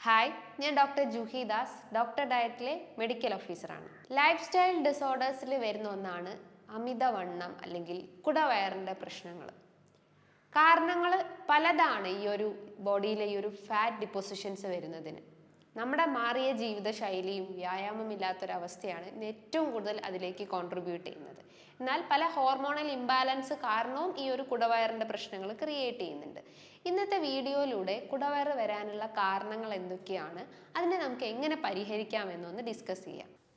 Hi ഞാൻ doctor Juhi Das. Doctor ഡയറ്റിലെ medical ഓഫീസറാണ് ലൈഫ് സ്റ്റൈൽ ഡിസോർഡേഴ്സിൽ വരുന്ന ഒന്നാണ് അമിതവണ്ണം അല്ലെങ്കിൽ കുടവയറിന്റെ പ്രശ്നങ്ങൾ കാരണങ്ങൾ പലതാണ് ഈ ഒരു ബോഡിയിലെ ഈ ഒരു ഫാറ്റ് ഡിപ്പോസിഷൻസ് വരുന്നതിന്. നമ്മുടെ മാറിയ ജീവിതശൈലിയും വ്യായാമമില്ലാത്തൊരവസ്ഥയാണ് ഏറ്റവും കൂടുതൽ അതിലേക്ക് കോൺട്രിബ്യൂട്ട് ചെയ്യുന്നത്. എന്നാൽ പല ഹോർമോണൽ ഇംബാലൻസ് കാരണവും ഈ ഒരു കുടവയറിന്റെ പ്രശ്നങ്ങൾ ക്രിയേറ്റ് ചെയ്യുന്നുണ്ട്. ഇന്നത്തെ വീഡിയോയിലൂടെ കുടവയറ് വരാനുള്ള കാരണങ്ങൾ എന്തൊക്കെയാണ്? അതിനെ നമുക്ക് എങ്ങനെ പരിഹരിക്കാം എന്നൊന്ന് ഡിസ്കസ് ചെയ്യാം.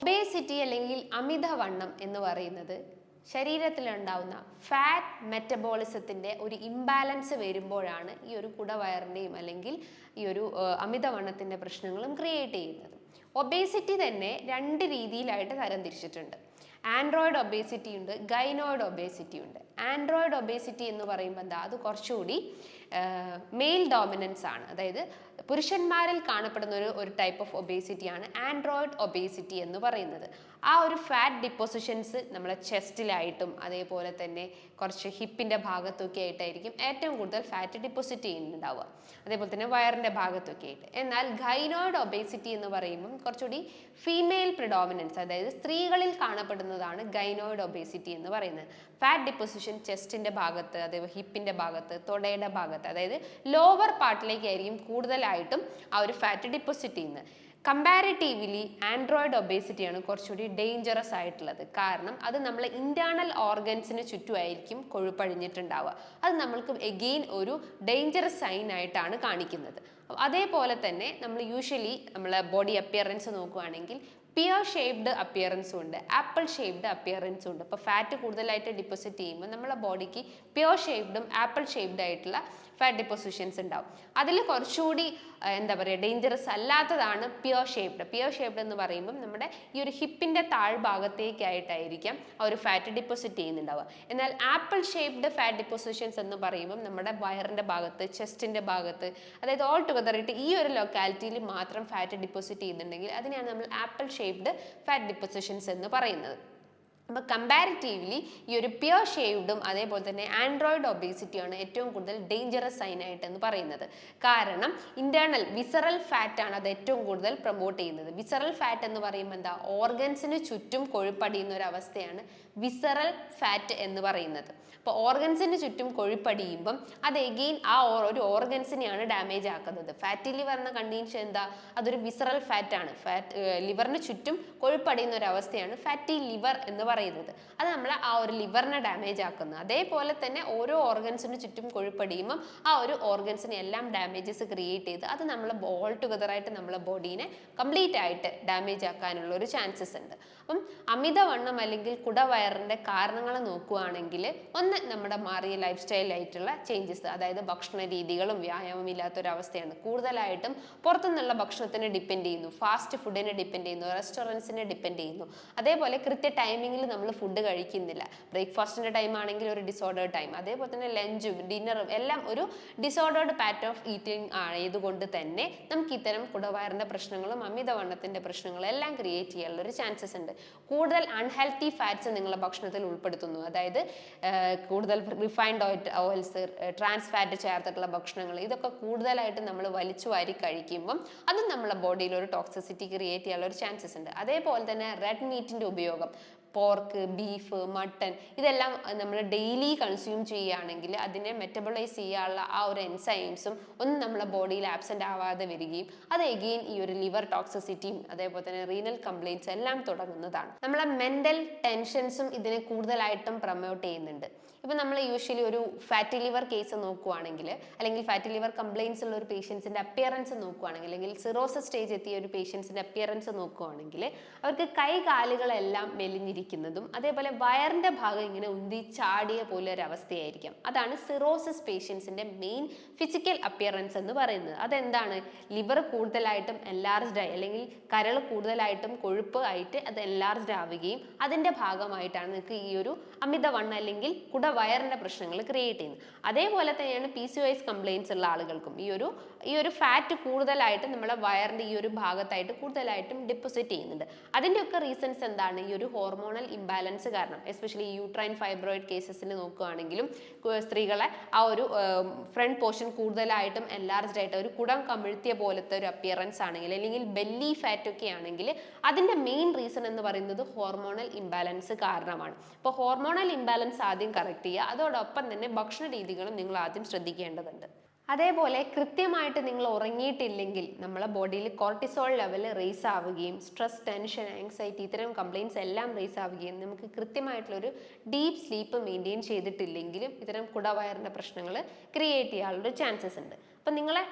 ഒബേസിറ്റി അല്ലെങ്കിൽ അമിതവണ്ണം എന്ന് പറയുന്നത് ശരീരത്തിലുണ്ടാവുന്ന ഫാറ്റ് മെറ്റബോളിസത്തിന്റെ ഒരു ഇംബാലൻസ് വരുമ്പോഴാണ് ഈ ഒരു കുടവയറിന്റെയും അല്ലെങ്കിൽ ഈ ഒരു അമിതവണ്ണത്തിന്റെ പ്രശ്നങ്ങളും ക്രിയേറ്റ് ചെയ്യുന്നത്. ഒബേസിറ്റി തന്നെ രണ്ട് രീതിയിലായിട്ട് തരംതിരിച്ചിട്ടുണ്ട് ആൻഡ്രോയിഡ് ഒബേസിറ്റി ഉണ്ട് ഗൈനോയിഡ് ഒബേസിറ്റി ഉണ്ട്. ആൻഡ്രോയിഡ് ഒബേസിറ്റി എന്ന് പറയുമ്പോൾ എന്താ? അത് കുറച്ചുകൂടി മെയിൽ ഡോമിനൻസ് ആണ്. അതായത് പുരുഷന്മാരിൽ കാണപ്പെടുന്ന ഒരു ഒരു ടൈപ്പ് ഓഫ് ഒബേസിറ്റിയാണ് ആൻഡ്രോയിഡ് ഒബേസിറ്റി എന്ന് പറയുന്നത്. ആ ഒരു ഫാറ്റ് ഡിപ്പോസിഷൻസ് നമ്മളെ ചെസ്റ്റിലായിട്ടും അതേപോലെ തന്നെ കുറച്ച് ഹിപ്പിന്റെ ഭാഗത്തൊക്കെ ആയിട്ടായിരിക്കും ഏറ്റവും കൂടുതൽ ഫാറ്റ് ഡിപ്പോസിറ്റ് ചെയ്യുന്നുണ്ടാവുക. അതേപോലെ തന്നെ വയറിന്റെ ഭാഗത്തൊക്കെ ആയിട്ട്. എന്നാൽ ഗൈനോയിഡ് ഒബേസിറ്റി എന്ന് പറയുമ്പം കുറച്ചുകൂടി ഫീമെയിൽ പ്രിഡോമിനൻസ് അതായത് സ്ത്രീകളിൽ കാണപ്പെടുന്നതാണ് ഗൈനോയിഡ് ഒബേസിറ്റി എന്ന് പറയുന്നത്. ഫാറ്റ് ഡിപ്പോസിഷൻ ചെസ്റ്റിന്റെ ഭാഗത്ത് അതേപോലെ ഹിപ്പിന്റെ ഭാഗത്ത് തൊടയുടെ ഭാഗത്ത് അതായത് ലോവർ പാർട്ടിലേക്കായിരിക്കും കൂടുതലായിട്ടും ആ ഒരു ഫാറ്റ് ഡിപ്പോസിറ്റ് ചെയ്യുന്നത്. കമ്പാരിറ്റീവ്ലി ആൻഡ്രോയിഡ് ഒബേസിറ്റിയാണ് കുറച്ചുകൂടി ഡേഞ്ചറസ് ആയിട്ടുള്ളത്. കാരണം അത് നമ്മളെ ഇന്റേണൽ ഓർഗൻസിന് ചുറ്റുമായിരിക്കും കൊഴുപ്പഴിഞ്ഞിട്ടുണ്ടാവുക. അത് നമ്മൾക്ക് എഗെയിൻ ഒരു ഡേഞ്ചറസ് സൈൻ ആയിട്ടാണ് കാണിക്കുന്നത്. അതേപോലെ തന്നെ നമ്മൾ യൂഷ്വലി നമ്മളെ ബോഡി അപ്പിയറൻസ് നോക്കുകയാണെങ്കിൽ പിയർ ഷേപ്ഡ് അപ്പിയറൻസും ഉണ്ട് ആപ്പിൾ ഷേപ്ഡ് അപ്പിയറൻസും ഉണ്ട്. ഇപ്പോൾ ഫാറ്റ് കൂടുതലായിട്ട് ഡിപ്പോസിറ്റ് ചെയ്യുമ്പോൾ നമ്മളെ ബോഡിക്ക് പ്യുവർ ഷേപ്ഡും ആപ്പിൾ ഷേപ്ഡ് ആയിട്ടുള്ള ഫാറ്റ് ഡിപ്പോസിഷൻസ് ഉണ്ടാവും. അതിൽ കുറച്ചുകൂടി എന്താ പറയുക ഡേഞ്ചറസ് അല്ലാത്തതാണ് പ്യുവർ ഷേപ്ഡ് പ്യുവർ ഷേപ്ഡ് എന്ന് പറയുമ്പം നമ്മുടെ ഈ ഒരു ഹിപ്പിന്റെ താഴ്ഭാഗത്തേക്കായിട്ടായിരിക്കാം ആ ഒരു ഫാറ്റ് ഡിപ്പോസിറ്റ് ചെയ്യുന്നുണ്ടാവുക. എന്നാൽ ആപ്പിൾ ഷേപ്ഡ് ഫാറ്റ് ഡിപ്പോസിഷൻസ് എന്ന് പറയുമ്പം നമ്മുടെ വയറിന്റെ ഭാഗത്ത് ചെസ്റ്റിന്റെ ഭാഗത്ത് അതായത് ഓൾ ടുഗദർ ആയിട്ട് ഈ ഒരു ലൊക്കാലിറ്റിയിൽ മാത്രം ഫാറ്റ് ഡിപ്പോസിറ്റ് ചെയ്യുന്നുണ്ടെങ്കിൽ അതിനെയാണ് നമ്മൾ ആപ്പിൾ ഷേപ്ഡ് ഫാറ്റ് ഡിപ്പോസിഷൻസ് എന്ന് പറയുന്നത്. അപ്പോൾ കമ്പാരിറ്റീവ്ലി ഈ ഒരു പ്യുവർ ഷെയ്ഡും അതേപോലെ തന്നെ ആൻഡ്രോയിഡ് ഒബേസിറ്റിയാണ് ഏറ്റവും കൂടുതൽ ഡേഞ്ചറസ് സൈൻ ആയിട്ട് എന്ന് പറയുന്നത്. കാരണം ഇന്റേണൽ വിസറൽ ഫാറ്റ് ആണ് അത് ഏറ്റവും കൂടുതൽ പ്രൊമോട്ട് ചെയ്യുന്നത്. വിസറൽ ഫാറ്റ് എന്ന് പറയുമ്പോൾ എന്താ? ഓർഗൻസിന് ചുറ്റും കൊഴുപ്പടിയുന്ന ഒരു അവസ്ഥയാണ് വിസറൽ ഫാറ്റ് എന്ന് പറയുന്നത്. അപ്പോൾ ഓർഗൻസിന് ചുറ്റും കൊഴുപ്പടിയുമ്പം അത് എഗെയിൻ ആ ഒരു ഓർഗൻസിനെയാണ് ഡാമേജ് ആക്കുന്നത്. ഫാറ്റി ലിവർ എന്ന കണ്ടീഷൻ എന്താ? അതൊരു വിസറൽ ഫാറ്റ് ആണ്. ഫാറ്റ് ലിവറിന് ചുറ്റും കൊഴുപ്പടിയുന്ന ഒരു അവസ്ഥയാണ് ഫാറ്റി ലിവർ എന്ന് പറയുന്നത്. അത് നമ്മളെ ആ ഒരു ലിവറിനെ ഡാമേജ് ആക്കുന്നു. അതേപോലെ തന്നെ ഓരോ ഓർഗൻസിന് ചുറ്റും കൊഴുപ്പടിയുമ്പം ആ ഒരു ഓർഗൻസിന് എല്ലാം ഡാമേജസ് ക്രിയേറ്റ് ചെയ്ത് അത് നമ്മളെ ഓൾ ടുഗദർ ആയിട്ട് നമ്മളെ ബോഡീനെ കംപ്ലീറ്റ് ആയിട്ട് ഡാമേജ് ആക്കാനുള്ള ഒരു ചാൻസസ് ഉണ്ട്. അപ്പം അമിതവണ്ണം അല്ലെങ്കിൽ കുടവയറിന്റെ കാരണങ്ങൾ നോക്കുകയാണെങ്കിൽ ഒന്ന് നമ്മുടെ മാറിയ ലൈഫ് സ്റ്റൈലായിട്ടുള്ള ചേഞ്ചസ് അതായത് ഭക്ഷണ രീതികളും വ്യായാമം ഇല്ലാത്തൊരവസ്ഥയാണ് കൂടുതലായിട്ടും പുറത്തുനിന്നുള്ള ഭക്ഷണത്തിനെ ഡിപ്പെൻഡ് ചെയ്യുന്നു. ഫാസ്റ്റ് ഫുഡിനെ ഡിപ്പെൻഡ് ചെയ്യുന്നു. റെസ്റ്റോറന്റ്സിനെ ഡിപ്പെൻഡ് ചെയ്യുന്നു. അതേപോലെ കൃത്യ ടൈമിങ്ങിൽ നമ്മൾ ഫുഡ് കഴിക്കുന്നില്ല. ബ്രേക്ക്ഫാസ്റ്റിന്റെ ടൈം ആണെങ്കിൽ ഒരു ഡിസോർഡേർഡ് ടൈം അതേപോലെ തന്നെ ലഞ്ചും ഡിന്നറും എല്ലാം ഒരു ഡിസോർഡേർഡ് പാറ്റേൺ ഓഫ് ഈറ്റിംഗ് ആയതുകൊണ്ട് തന്നെ നമുക്ക് ഇത്തരം കുടവയറിന്റെ പ്രശ്നങ്ങളും അമിതവണ്ണത്തിന്റെ പ്രശ്നങ്ങളും എല്ലാം ക്രിയേറ്റ് ചെയ്യാനുള്ള ഒരു ചാൻസസ് ഉണ്ട്. കൂടുതൽ അൺഹെൽത്തി ഫാറ്റ്സ് നിങ്ങളുടെ ഭക്ഷണത്തിൽ ഉൾപ്പെടുത്തുന്നു. അതായത് കൂടുതൽ റിഫൈൻഡ് ഓയിൽസ് ട്രാൻസ് ഫാറ്റ് ചേർത്തിട്ടുള്ള ഭക്ഷണങ്ങൾ ഇതൊക്കെ കൂടുതലായിട്ട് നമ്മൾ വലിച്ചു വാരി കഴിക്കുമ്പം അത് നമ്മുടെ ബോഡിയിൽ ഒരു ടോക്സിസിറ്റി ക്രിയേറ്റ് ചെയ്യാനുള്ള ഒരു ചാൻസസ് ഉണ്ട്. അതേപോലെ തന്നെ റെഡ് മീറ്റിന്റെ ഉപയോഗം. പോർക്ക് ബീഫ് മട്ടൺ ഇതെല്ലാം നമ്മൾ ഡെയിലി കൺസ്യൂം ചെയ്യുകയാണെങ്കിൽ അതിനെ മെറ്റബോളൈസ് ചെയ്യാനുള്ള ആ ഒരു എൻസൈംസും ഒന്നും നമ്മളെ ബോഡിയിൽ ആബ്സെന്റ് ആവാതെ വരികയും അത് എഗെയിൻ ഈ ഒരു ലിവർ ടോക്സിസിറ്റിയും അതേപോലെ തന്നെ റീനൽ കംപ്ലയിൻസ് എല്ലാം തുടങ്ങുന്നതാണ്. നമ്മളെ മെന്റൽ ടെൻഷൻസും ഇതിനെ കൂടുതലായിട്ടും പ്രമോട്ട് ചെയ്യുന്നുണ്ട്. ഇപ്പം നമ്മൾ യൂഷ്വലി ഒരു ഫാറ്റി ലിവർ കേസ് നോക്കുവാണെങ്കിൽ അല്ലെങ്കിൽ ഫാറ്റി ലിവർ കംപ്ലയിൻസ് ഉള്ള ഒരു പേഷ്യൻസിന്റെ അപ്പിയറൻസ് നോക്കുവാണെങ്കിൽ അല്ലെങ്കിൽ സിറോസിസ് സ്റ്റേജ് എത്തിയ ഒരു പേഷ്യൻസിന്റെ അപ്പിയറൻസ് നോക്കുവാണെങ്കിൽ അവർക്ക് കൈ കാലുകളെല്ലാം മെലിഞ്ഞിരിക്കും. ഉന്തിയിരിക്കുന്നതും അതേപോലെ വയറിന്റെ ഭാഗം ഇങ്ങനെ ഉന്തി ചാടിയ പോലെ ഒരു അവസ്ഥയായിരിക്കും. അതാണ് സിറോസിസ് പേഷ്യൻസിന്റെ മെയിൻ ഫിസിക്കൽ അപ്പിയറൻസ് എന്ന് പറയുന്നത്. അതെന്താണ്? ലിവർ കൂടുതലായിട്ടും എൻലാർജ്ഡ് ആയി അല്ലെങ്കിൽ കരൾ കൂടുതലായിട്ടും കൊഴുപ്പ് ആയിട്ട് അത് എൻലാർജ്ഡ് ആവുകയും അതിന്റെ ഭാഗമായിട്ടാണ് നിങ്ങൾക്ക് ഈ ഒരു അമിതവണ്ണം അല്ലെങ്കിൽ കുട വയറിന്റെ പ്രശ്നങ്ങൾ ക്രിയേറ്റ് ചെയ്യുന്നത്. അതേപോലെ തന്നെയാണ് പി സി ഒ കംപ്ലയിൻസ് ഉള്ള ആളുകൾക്കും ഈ ഒരു ഈ ഒരു ഫാറ്റ് കൂടുതലായിട്ട് നമ്മുടെ വയറിന്റെ ഈ ഒരു ഭാഗത്തായിട്ട് കൂടുതലായിട്ടും ഡിപ്പോസിറ്റ് ചെയ്യുന്നുണ്ട് അതിന്റെയൊക്കെ റീസൺസ് എന്താണ്? ഈ ഒരു ഹോർമോണൽ ഇംബാലൻസ് കാരണം എസ്പെഷ്യലി യൂട്രൈൻ ഫൈബ്രോയിഡ് കേസസിൽ നോക്കുകയാണെങ്കിലും സ്ത്രീകളെ ആ ഒരു ഫ്രണ്ട് പോർഷൻ കൂടുതലായിട്ടും എൻലാർജ്ഡ് ആയിട്ട് ഒരു കുടം കമിഴ്ത്തിയ പോലത്തെ ഒരു അപ്പിയറൻസ് ആണെങ്കിൽ അല്ലെങ്കിൽ ബെല്ലി ഫാറ്റ് ഒക്കെ ആണെങ്കിൽ അതിന്റെ മെയിൻ റീസൺ എന്ന് പറയുന്നത് ഹോർമോണൽ ഇംബാലൻസ് കാരണമാണ്. അപ്പോൾ ഹോർമോണൽ ഇംബാലൻസ് ആദ്യം കറക്റ്റ് ചെയ്യുക. അതോടൊപ്പം തന്നെ ഭക്ഷണ രീതികളും നിങ്ങൾ ആദ്യം ശ്രദ്ധിക്കേണ്ടതുണ്ട്. അതേപോലെ കൃത്യമായിട്ട് നിങ്ങൾ ഉറങ്ങിയിട്ടില്ലെങ്കിൽ നമ്മളെ ബോഡിയിൽ കോർട്ടിസോൾ ലെവൽ റേസ് ആവുകയും സ്ട്രെസ് ടെൻഷൻ ആങ്സൈറ്റി ഇത്തരം കംപ്ലയിൻസ് എല്ലാം റേസ് ആവുകയും നമുക്ക് കൃത്യമായിട്ടുള്ളൊരു ഡീപ്പ് സ്ലീപ്പ് മെയിന്റെയിൻ ചെയ്തിട്ടില്ലെങ്കിലും ഇത്തരം കുടവയറിന്റെ പ്രശ്നങ്ങൾ ക്രിയേറ്റ് ചെയ്യാനുള്ളൊരു ചാൻസസ് ഉണ്ട്. അപ്പം നിങ്ങളെ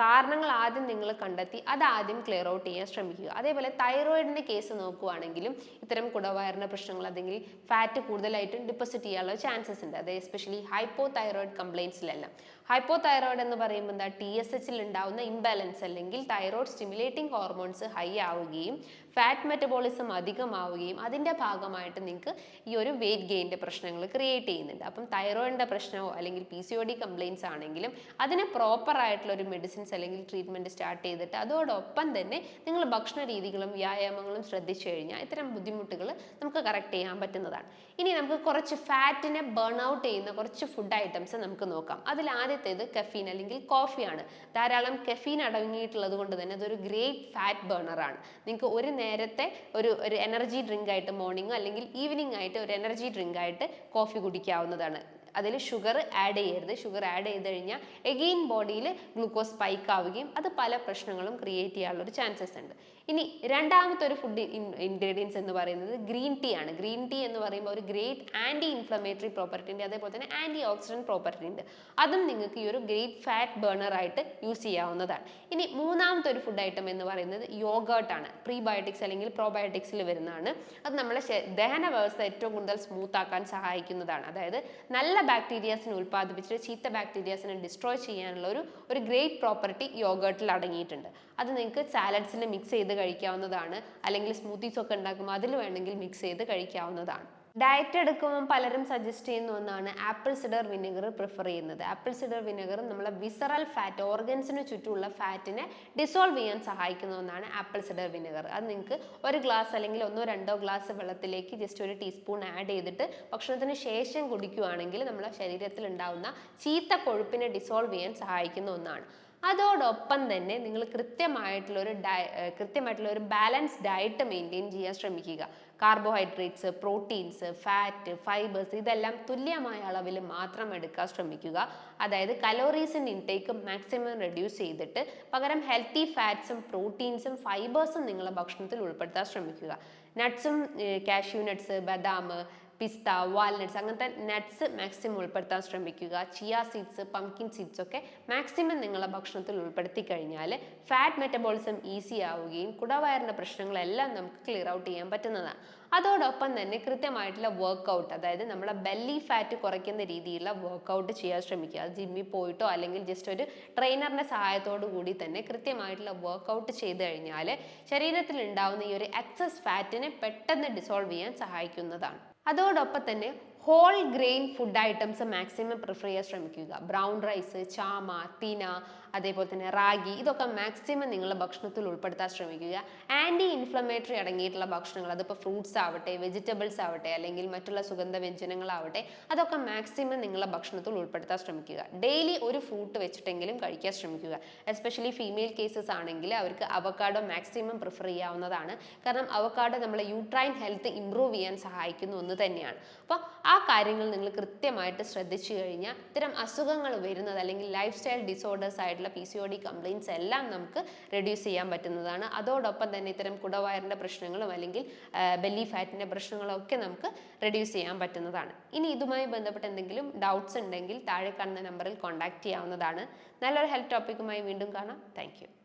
കാരണങ്ങൾ ആദ്യം നിങ്ങൾ കണ്ടെത്തി അത് ആദ്യം ക്ലിയർ ഔട്ട് ചെയ്യാൻ ശ്രമിക്കുക. അതേപോലെ തൈറോയിഡിന്റെ കേസ് നോക്കുവാണെങ്കിലും ഇത്തരം കുടവയറിന്റെ പ്രശ്നങ്ങൾ അല്ലെങ്കിൽ ഫാറ്റ് കൂടുതലായിട്ടും ഡിപ്പോസിറ്റ് ചെയ്യാനുള്ള ചാൻസസ് ഉണ്ട്. അത് എസ്പെഷ്യലി ഹൈപ്പോ തൈറോയിഡ് കംപ്ലയിൻസിലെല്ലാം ഹൈപ്പോ തൈറോയിഡ് എന്ന് പറയുമ്പോൾ എന്താ? ടി എസ് എച്ചിൽ ഉണ്ടാവുന്ന ഇംബാലൻസ് അല്ലെങ്കിൽ തൈറോയിഡ് സ്റ്റിമുലേറ്റിംഗ് ഹോർമോൺസ് ഹൈ ആവുകയും ഫാറ്റ് മെറ്റബോളിസം അധികമാവുകയും അതിന്റെ ഭാഗമായിട്ട് നിങ്ങൾക്ക് ഈ ഒരു വെയിറ്റ് ഗെയിന്റെ പ്രശ്നങ്ങൾ ക്രിയേറ്റ് ചെയ്യുന്നുണ്ട്. അപ്പം തൈറോയിഡിന്റെ പ്രശ്നമോ അല്ലെങ്കിൽ P C O D complaints ആണെങ്കിലും അതിന് പ്രോപ്പർ ആയിട്ടുള്ള ഒരു മെഡിസിൻസ് അല്ലെങ്കിൽ ട്രീറ്റ്മെന്റ് സ്റ്റാർട്ട് ചെയ്തിട്ട് അതോടൊപ്പം തന്നെ നിങ്ങൾ ഭക്ഷണ രീതികളും വ്യായാമങ്ങളും ശ്രദ്ധിച്ചു കഴിഞ്ഞാൽ ഇത്തരം ബുദ്ധിമുട്ടുകൾ നമുക്ക് കറക്റ്റ് ചെയ്യാൻ പറ്റുന്നതാണ്. ഇനി നമുക്ക് കുറച്ച് ഫാറ്റിനെ ബേൺ ഔട്ട് ചെയ്യുന്ന കുറച്ച് ഫുഡ് ഐറ്റംസ് നമുക്ക് നോക്കാം. അതിൽ ആദ്യത്തേത് കഫീൻ അല്ലെങ്കിൽ കോഫിയാണ് ധാരാളം കഫീൻ അടങ്ങിയിട്ടുള്ളത് കൊണ്ട് തന്നെ അതൊരു ഗ്രേറ്റ് ഫാറ്റ് ബേണറാണ് നിങ്ങൾക്ക് ഒരു നേരത്തെ ഒരു ഒരു എനർജി ഡ്രിങ്ക് ആയിട്ട് മോർണിംഗ് അല്ലെങ്കിൽ ഈവനിങ് ആയിട്ട് ഒരു എനർജി ഡ്രിങ്ക് ആയിട്ട് കോഫി കുടിക്കാവുന്നതാണ്. അതിൽ ഷുഗർ ആഡ് ചെയ്യരുത്. ഷുഗർ ആഡ് ചെയ്ത് കഴിഞ്ഞാൽ എഗെയിൻ ബോഡിയിൽ ഗ്ലൂക്കോസ് സ്പൈക്ക് ആവുകയും അത് പല പ്രശ്നങ്ങളും ക്രിയേറ്റ് ചെയ്യാനുള്ള ഒരു ചാൻസസ് ഉണ്ട്. ഇനി രണ്ടാമത്തെ ഒരു ഫുഡ് ഇൻഗ്രീഡിയൻസ് എന്ന് പറയുന്നത് ഗ്രീൻ ടീ ആണ്. ഗ്രീൻ ടീ എന്ന് പറയുമ്പോൾ ഒരു ഗ്രേറ്റ് ആന്റി ഇൻഫ്ലമേറ്ററി പ്രോപ്പർട്ടി ഉണ്ട്. അതേപോലെ തന്നെ ആന്റി ഓക്സിഡന്റ് പ്രോപ്പർട്ടി ഉണ്ട്. അതും നിങ്ങൾക്ക് ഈ ഒരു ഗ്രേറ്റ് ഫാറ്റ് ബേണർ ആയിട്ട് യൂസ് ചെയ്യാവുന്നതാണ്. ഇനി മൂന്നാമത്തെ ഒരു ഫുഡ് ഐറ്റം എന്ന് പറയുന്നത് യോഗേർട്ട് ആണ്. പ്രീബയോട്ടിക്സ് അല്ലെങ്കിൽ പ്രോബയോട്ടിക്സിൽ വരുന്നതാണ്. അത് നമ്മളെ ദഹന വ്യവസ്ഥ ഏറ്റവും കൂടുതൽ സ്മൂത്ത് ആക്കാൻ സഹായിക്കുന്നതാണ്. അതായത് നല്ല ബാക്ടീരിയാസിനെ ഉൽപ്പാദിപ്പിച്ചിട്ട് ചീത്ത ബാക്ടീരിയാസിനെ ഡിസ്ട്രോയ് ചെയ്യാനുള്ള ഒരു ഒരു ഗ്രേറ്റ് പ്രോപ്പർട്ടി യോഗേർട്ടിൽ അടങ്ങിയിട്ടുണ്ട്. അത് നിങ്ങൾക്ക് സാലഡ്സിൽ മിക്സ് ചെയ്ത് കഴിക്കാവുന്നതാണ്. അല്ലെങ്കിൽ സ്മൂത്തീസ് ഒക്കെ ഉണ്ടാക്കുമ്പോൾ അതിൽ വേണമെങ്കിൽ മിക്സ് ചെയ്ത് കഴിക്കാവുന്നതാണ്. ഡയറ്റ് എടുക്കുമ്പോൾ പലരും സജസ്റ്റ് ചെയ്യുന്ന ഒന്നാണ് ആപ്പിൾ സിഡർ വിനെഗർ പ്രിഫർ ചെയ്യുന്നത്. ആപ്പിൾ സിഡർ വിനെഗർ നമ്മളെ വിസറൽ ഫാറ്റ് ഓർഗൻസിന് ചുറ്റുമുള്ള ഫാറ്റിനെ ഡിസോൾവ് ചെയ്യാൻ സഹായിക്കുന്ന ഒന്നാണ് ആപ്പിൾ സിഡർ വിനെഗർ അത് നിങ്ങൾക്ക് ഒരു ഗ്ലാസ് അല്ലെങ്കിൽ ഒന്നോ രണ്ടോ ഗ്ലാസ് വെള്ളത്തിലേക്ക് ജസ്റ്റ് ഒരു ടീസ്പൂൺ ആഡ് ചെയ്തിട്ട് ഭക്ഷണത്തിന് ശേഷം കുടിക്കുകയാണെങ്കിൽ നമ്മുടെ ശരീരത്തിൽ ഉണ്ടാകുന്ന ചീത്ത കൊഴുപ്പിനെ ഡിസോൾവ് ചെയ്യാൻ സഹായിക്കുന്ന ഒന്നാണ്. അതോടൊപ്പം തന്നെ നിങ്ങൾ കൃത്യമായിട്ടുള്ള ഒരു ഡയ കൃത്യമായിട്ടുള്ള ഒരു ബാലൻസ് ഡയറ്റ് മെയിന്റെയിൻ ചെയ്യാൻ ശ്രമിക്കുക. കാർബോഹൈഡ്രേറ്റ്സ് പ്രോട്ടീൻസ് ഫാറ്റ് ഫൈബേഴ്സ് ഇതെല്ലാം തുല്യമായ അളവിൽ മാത്രം എടുക്കാൻ ശ്രമിക്കുക. അതായത് കലോറീസിന്റെ ഇൻടേക്ക് മാക്സിമം റെഡ്യൂസ് ചെയ്തിട്ട് പകരം ഹെൽത്തി ഫാറ്റ്സും പ്രോട്ടീൻസും ഫൈബേഴ്സും നിങ്ങളുടെ ഭക്ഷണത്തിൽ ഉൾപ്പെടുത്താൻ ശ്രമിക്കുക. നട്ട്സും കാഷ്യൂ നട്ട്സ് ബദാം പിസ്ത വാൽനട്ട്സ് അങ്ങനത്തെ നട്ട്സ് മാക്സിമം ഉൾപ്പെടുത്താൻ ശ്രമിക്കുക. ചിയ സീഡ്സ് പംകിൻ സീഡ്സ് ഒക്കെ മാക്സിമം നിങ്ങളുടെ ഭക്ഷണത്തിൽ ഉൾപ്പെടുത്തി കഴിഞ്ഞാൽ ഫാറ്റ് മെറ്റബോളിസം ഈസി ആവുകയും കുടവയറിന്റെ പ്രശ്നങ്ങളെല്ലാം നമുക്ക് ക്ലിയർ ഔട്ട് ചെയ്യാൻ പറ്റുന്നതാണ്. അതോടൊപ്പം തന്നെ കൃത്യമായിട്ടുള്ള വർക്കൗട്ട് അതായത് നമ്മുടെ ബെല്ലി ഫാറ്റ് കുറയ്ക്കുന്ന രീതിയിലുള്ള വർക്കൗട്ട് ചെയ്യാൻ ശ്രമിക്കുക. ജിമ്മിൽ പോയിട്ടോ അല്ലെങ്കിൽ ജസ്റ്റ് ഒരു ട്രെയിനറിന്റെ സഹായത്തോടു കൂടി തന്നെ കൃത്യമായിട്ടുള്ള വർക്കൗട്ട് ചെയ്ത് കഴിഞ്ഞാൽ ശരീരത്തിൽ ഉണ്ടാവുന്ന ഈ ഒരു എക്സസ് ഫാറ്റിനെ പെട്ടെന്ന് ഡിസോൾവ് ചെയ്യാൻ സഹായിക്കുന്നതാണ്. അതോടൊപ്പം തന്നെ whole grain food items maximum prefer ചെയ്യാൻ ശ്രമിക്കുക. ബ്രൗൺ റൈസ് ചാമ തിന അതേപോലെ തന്നെ റാഗി ഇതൊക്കെ മാക്സിമം നിങ്ങളുടെ ഭക്ഷണത്തിൽ ഉൾപ്പെടുത്താൻ ശ്രമിക്കുക. ആന്റി ഇൻഫ്ലമേറ്ററി അടങ്ങിയിട്ടുള്ള ഭക്ഷണങ്ങൾ അതിപ്പോൾ ഫ്രൂട്ട്സ് ആവട്ടെ വെജിറ്റബിൾസ് ആവട്ടെ അല്ലെങ്കിൽ മറ്റുള്ള സുഗന്ധ വ്യഞ്ജനങ്ങളാവട്ടെ അതൊക്കെ മാക്സിമം നിങ്ങളുടെ ഭക്ഷണത്തിൽ ഉൾപ്പെടുത്താൻ ശ്രമിക്കുക. ഡെയിലി ഒരു ഫ്രൂട്ട് വെച്ചിട്ടെങ്കിലും കഴിക്കാൻ ശ്രമിക്കുക. എസ്പെഷ്യലി ഫീമെയിൽ കേസസ് ആണെങ്കിൽ അവർക്ക് അവക്കാഡോ മാക്സിമം പ്രിഫർ ചെയ്യാവുന്നതാണ്. കാരണം അവക്കാഡോ നമ്മളെ യൂട്രൈൻ ഹെൽത്ത് ഇംപ്രൂവ് ചെയ്യാൻ സഹായിക്കുന്ന ഒന്ന് തന്നെയാണ്. അപ്പോൾ ആ കാര്യങ്ങൾ നിങ്ങൾ കൃത്യമായിട്ട് ശ്രദ്ധിച്ചു കഴിഞ്ഞാൽ ഇത്തരം അസുഖങ്ങൾ വരുന്നത് അല്ലെങ്കിൽ ലൈഫ് സ്റ്റൈൽ ഡിസോർഡേഴ്സ് ആയിട്ടുള്ള P C O D complaints എല്ലാം നമുക്ക് റെഡ്യൂസ് ചെയ്യാൻ പറ്റുന്നതാണ്. അതോടൊപ്പം തന്നെ ഇത്തരം കുടവയറിന്റെ പ്രശ്നങ്ങളും അല്ലെങ്കിൽ ബെല്ലി ഫാറ്റിന്റെ പ്രശ്നങ്ങളും ഒക്കെ നമുക്ക് റെഡ്യൂസ് ചെയ്യാൻ പറ്റുന്നതാണ്. ഇനി ഇതുമായി ബന്ധപ്പെട്ട് എന്തെങ്കിലും ഡൗട്ട്സ് ഉണ്ടെങ്കിൽ താഴെ കാണുന്ന നമ്പറിൽ കോൺടാക്ട് ചെയ്യാവുന്നതാണ്. നല്ലൊരു ഹെൽത്ത് ടോപ്പിക്കുമായി വീണ്ടും കാണാം. താങ്ക്